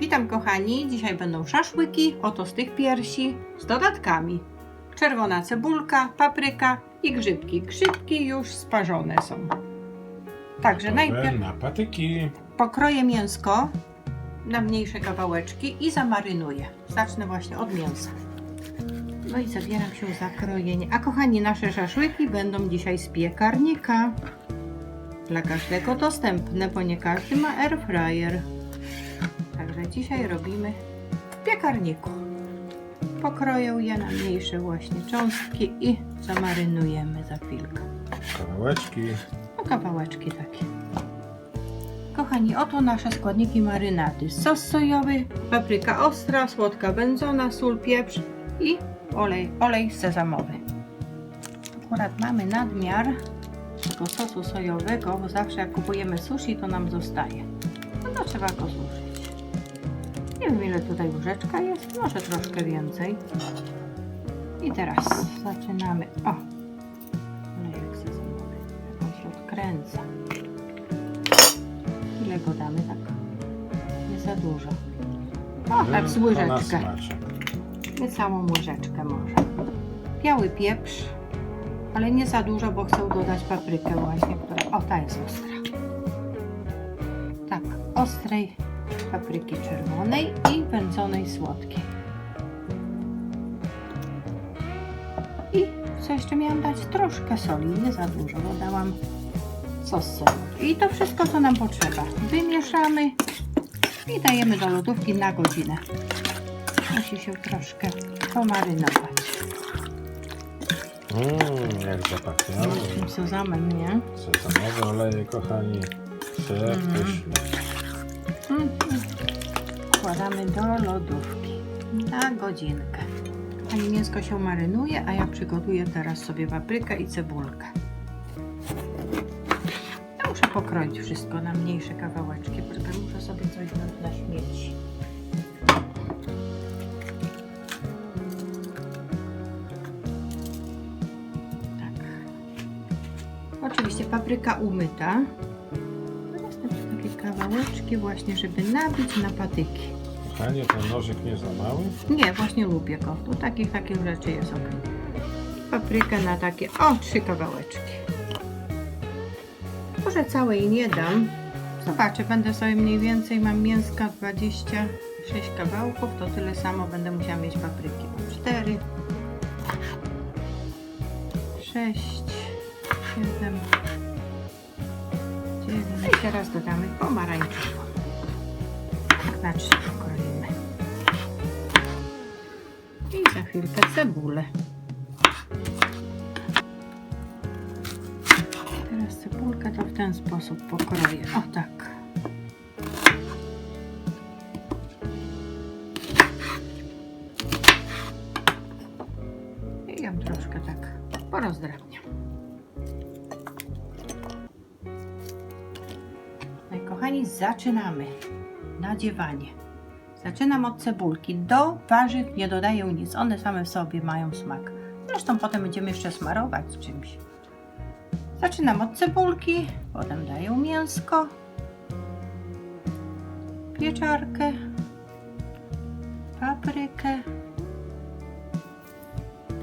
Witam kochani, dzisiaj będą szaszłyki, oto z tych piersi, z dodatkami. Czerwona cebulka, papryka i grzybki. Grzybki już sparzone są. Także najpierw na patyki. pokroję mięsko na mniejsze kawałeczki i zamarynuję. Zacznę właśnie od mięsa. No i zabieram się za krojenie. A kochani, nasze szaszłyki będą dzisiaj z piekarnika. Dla każdego dostępne, bo nie każdy ma air dzisiaj robimy w piekarniku. Pokroję je na mniejsze właśnie cząstki i zamarynujemy za chwilkę. Kawałeczki. No kawałeczki takie. Kochani, oto nasze składniki marynady. Sos sojowy, papryka ostra, słodka wędzona, sól, pieprz i olej, olej sezamowy. Akurat mamy nadmiar tego sosu sojowego, bo zawsze jak kupujemy sushi, to nam zostaje. No to trzeba go zużyć. Wiem ile tutaj łyżeczka jest, może troszkę więcej. I teraz zaczynamy. O, sezamowy. Jak on się odkręca. Ile go damy tak? Nie za dużo. O, tak z łyżeczkę. smaczek. Nie całą łyżeczkę może. Biały pieprz, ale nie za dużo, bo chcę dodać paprykę właśnie, która... O, ta jest ostra. Tak, ostrej papryki czerwonej i wędzonej słodkiej. I co jeszcze miałam dać? Troszkę soli, nie za dużo, bo dałam sos sojowy. I to wszystko, co nam potrzeba. Wymieszamy i dajemy do lodówki na godzinę. Musi się troszkę pomarynować. Mmm, jak zapachniało. Sezamem, nie? Sezamowe oleje, kochani. Przepyszne. Mhm. Wkładamy do lodówki na godzinkę. Pani mięsko się marynuje, a ja przygotuję teraz sobie paprykę i cebulkę. Ja muszę pokroić wszystko na mniejsze kawałeczki, porque muszę sobie coś wziąć na śmieci. Tak. Oczywiście papryka umyta. Kawałeczki właśnie, żeby nabić na patyki. Kochanie, ten nożyk nie za mały? Nie, właśnie lubię go. Tu takich, takich rzeczy jest ok. Paprykę na takie, o, trzy kawałeczki. Może całej nie dam. Zobaczę, będę sobie mniej więcej, mam mięska 26 kawałków, to tyle samo będę musiała mieć papryki. Mam 4, 6, 7, 9. No i teraz dodamy pomarańczową. Tak na trzy pokroimy. I za chwilkę cebulę. Teraz cebulkę to w ten sposób pokroję. O tak. I ją troszkę tak porozdrabniam. I zaczynamy nadziewanie. Zaczynam od cebulki. Do warzyw nie dodaję nic. One same w sobie mają smak. Zresztą potem będziemy jeszcze smarować z czymś. Zaczynam od cebulki, potem daję mięsko, pieczarkę, paprykę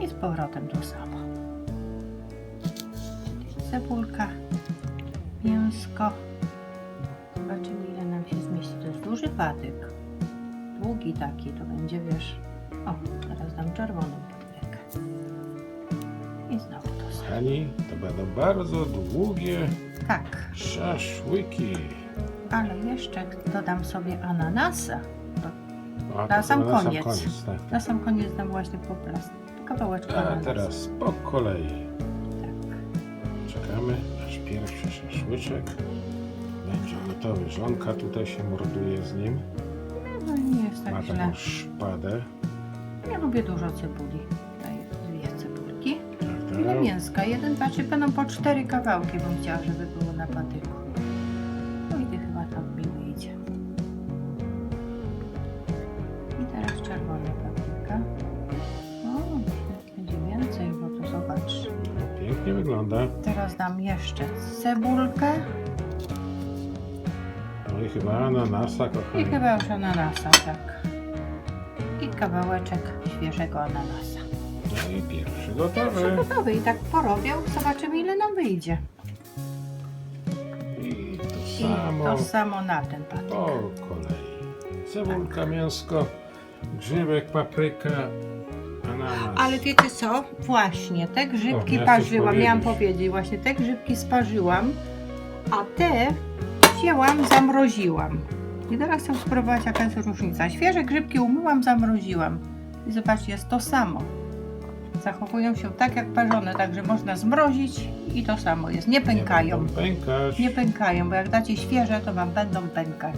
i z powrotem to samo. Cebulka, mięsko. Patyk. Długi taki to będzie, wiesz. O, teraz dam czerwoną paprykę. I znowu to samo. Kochani, to będą bardzo długie Tak, szaszłyki. ale jeszcze dodam sobie ananasa. A, Na to sam chyba koniec. tak. Na sam koniec dam właśnie po plastu. Kawałeczka A ananasa. teraz po kolei. Tak. Czekamy, aż pierwszy szaszłyczek gotowy. Żonka tutaj się morduje z nim. No nie jest Ma tak źle. taką szpadę. Ja lubię dużo cebuli. Daję dwie cebulki. Tak, Ile tak. mięska? Jeden, znaczy będą po cztery kawałki, bym chciała, żeby było na patyku. No i ty chyba tam mi wyjdzie. I teraz czerwona papryka. O, będzie więcej, bo tu zobacz. Pięknie wygląda. Teraz dam jeszcze cebulkę. I I chyba ananasa, I kochani. chyba już ananasa, tak. I kawałeczek świeżego ananasa. No i pierwszy Pierwszy gotowy. gotowy i tak porobią, zobaczymy ile nam wyjdzie. I to I samo to samo na ten patyk. po kolei. Cebulka, mięsko, grzybek, papryka, ananas. Ale wiecie co? Właśnie, te grzybki coś parzyłam, miałam powiedzieć, właśnie te grzybki sparzyłam, a te wzięłam, zamroziłam. I teraz chcę spróbować jaka jest różnica. Świeże grzybki umyłam, zamroziłam. I zobaczcie, jest to samo. Zachowują się tak jak parzone, także można zmrozić i to samo jest. Nie pękają. Nie pękać. Nie pękają, bo jak dacie świeże, to wam będą pękać.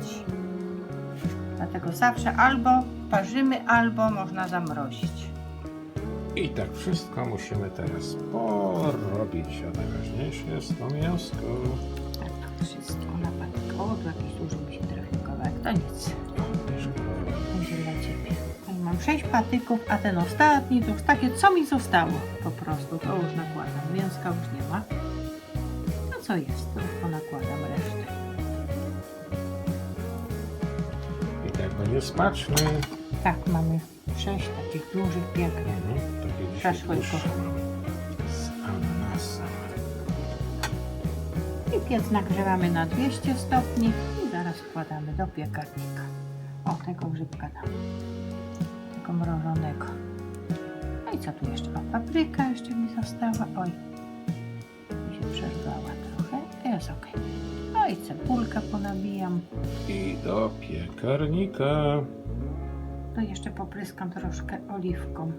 Dlatego zawsze albo parzymy, albo można zamrozić. I tak wszystko musimy teraz porobić, a najważniejsze jest to mięsko. Wszystko na patyk. O, tu jakiś duży mi się trafił kawałek, to nic. Będzie dla Ciebie. Tutaj mam sześć patyków, a ten ostatni to już takie, co mi zostało po prostu. To już nakładam. Mięska już nie ma. No co jest, to już ponakładam resztę. I tak będzie smaczny. Tak, mamy sześć takich dużych, pięknych. Mhm, takie dzisiaj Szaszłyko. dłuższe mamy. Piec nagrzewamy na 200 stopni i zaraz wkładamy do piekarnika. O, tego grzybka dam. Tego mrożonego. No i co tu jeszcze? O, papryka jeszcze mi została. Oj, mi się przerwała trochę. Jest ok. No i cebulkę ponabijam. I do piekarnika. To jeszcze popryskam troszkę oliwką.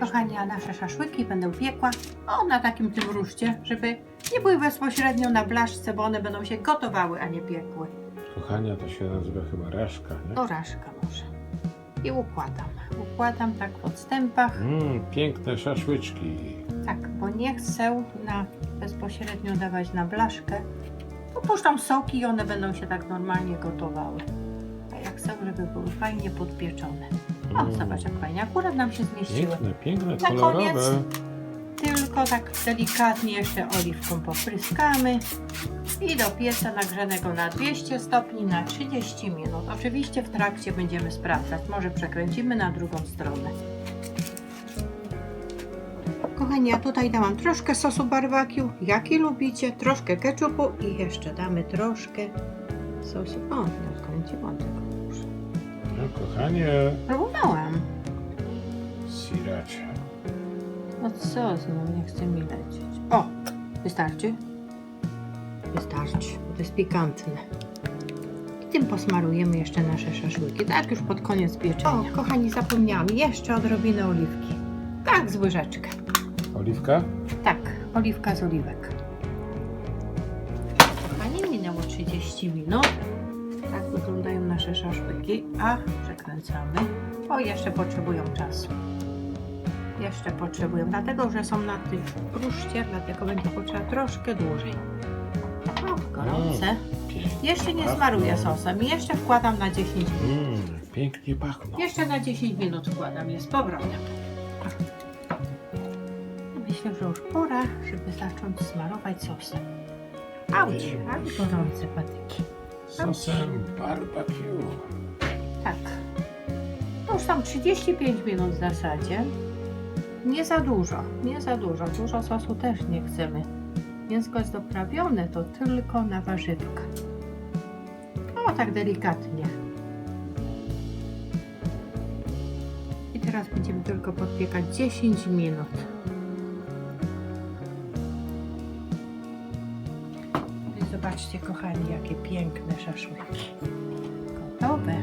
Kochani, a nasze szaszłyki będę piekła o, na takim tym ruszcie, żeby nie były bezpośrednio na blaszce, bo one będą się gotowały, a nie piekły. Kochania to się nazywa chyba reszka, nie? Orażka może. I układam. Układam tak w odstępach. Mm, piękne szaszłyczki. Tak, bo nie chcę na bezpośrednio dawać na blaszkę. Puszczam soki i one będą się tak normalnie gotowały. A ja chcę, żeby były fajnie podpieczone. O, Mm, zobacz jak fajnie. Akurat nam się zmieściły. Piękne, piękne, Na kolorowe. koniec Tylko tak delikatnie jeszcze oliwką popryskamy. I do pieca nagrzanego na 200 stopni na 30 minut. Oczywiście w trakcie będziemy sprawdzać. Może przekręcimy na drugą stronę. Kochani, ja tutaj dałam troszkę sosu barbecue, jaki lubicie, troszkę ketchupu i jeszcze damy troszkę sosu. O, tak kręciłam tego. Kochanie, Próbowałam. sriracha. No co znowu, nie chce mi lecieć. O, wystarczy? Wystarczy, bo to jest pikantne. I tym posmarujemy jeszcze nasze szaszłyki, tak już pod koniec pieczenia. O, kochani, zapomniałam, jeszcze odrobinę oliwki. Tak, z łyżeczkę. Oliwka? Tak, oliwka z oliwek. Kochani, minęło 30 minut. Tak wyglądają nasze szaszłyki. A, przekręcamy. O, jeszcze potrzebują czasu. Jeszcze potrzebują, dlatego że są na tych kruszcie, dlatego będzie potrzeba troszkę dłużej. O, gorące. Jeszcze nie smaruję sosem. Jeszcze wkładam na 10 minut. Mm, pięknie pachną. Jeszcze na 10 minut wkładam je z powrotem. Myślę, że już pora, żeby zacząć smarować sosem. Auć, ale gorące patyki. Sosem barbecue. Tak. To już tam 35 minut w zasadzie. Nie za dużo, nie za dużo. Dużo sosu też nie chcemy. Mięsko jest doprawione, to tylko na warzywka. O, tak delikatnie. I teraz będziemy tylko podpiekać 10 minut. Zobaczcie, kochani, jakie piękne szaszłyki. Gotowe.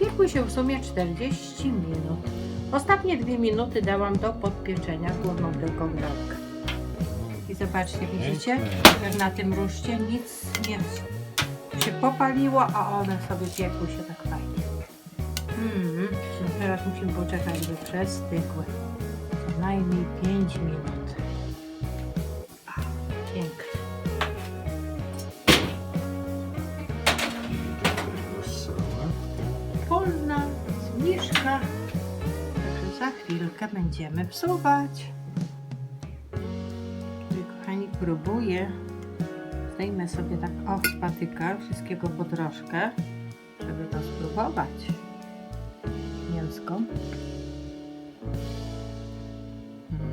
Piekły się w sumie 40 minut. Ostatnie dwie minuty dałam do podpieczenia główną tylko grankę. I zobaczcie, widzicie, jak na tym ruszcie nic nie się popaliło, a one sobie piekły się tak fajnie. Mm, teraz musimy poczekać, żeby przestygły. Co najmniej 5 minut. Chwilkę będziemy wsuwać. Czyli, kochani, spróbuję. Zdejmę sobie tak o patyka wszystkiego po troszkę, żeby to spróbować. Mięsko.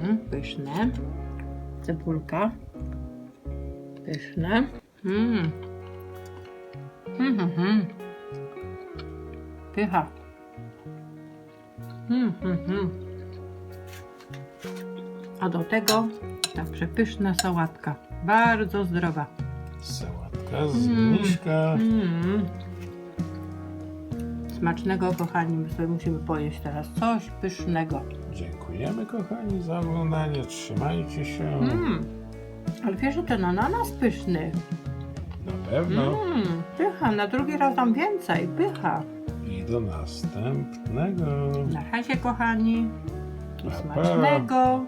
Mm, pyszne. Cebulka. Pyszne. Mm. Mm, mm. Pycha. Mm, mm. A do tego ta przepyszna sałatka. Bardzo zdrowa. Sałatka z Mm. mniszka. Mm. Smacznego, kochani. My sobie musimy pojeść teraz coś pysznego. Dziękujemy kochani za oglądanie. Trzymajcie się. Mm. Ale wiesz, że ten ananas pyszny. Na pewno. Mm. Pycha, na drugi raz dam więcej. Pycha. I do następnego. Na razie, kochani. I Pa, pa. smacznego.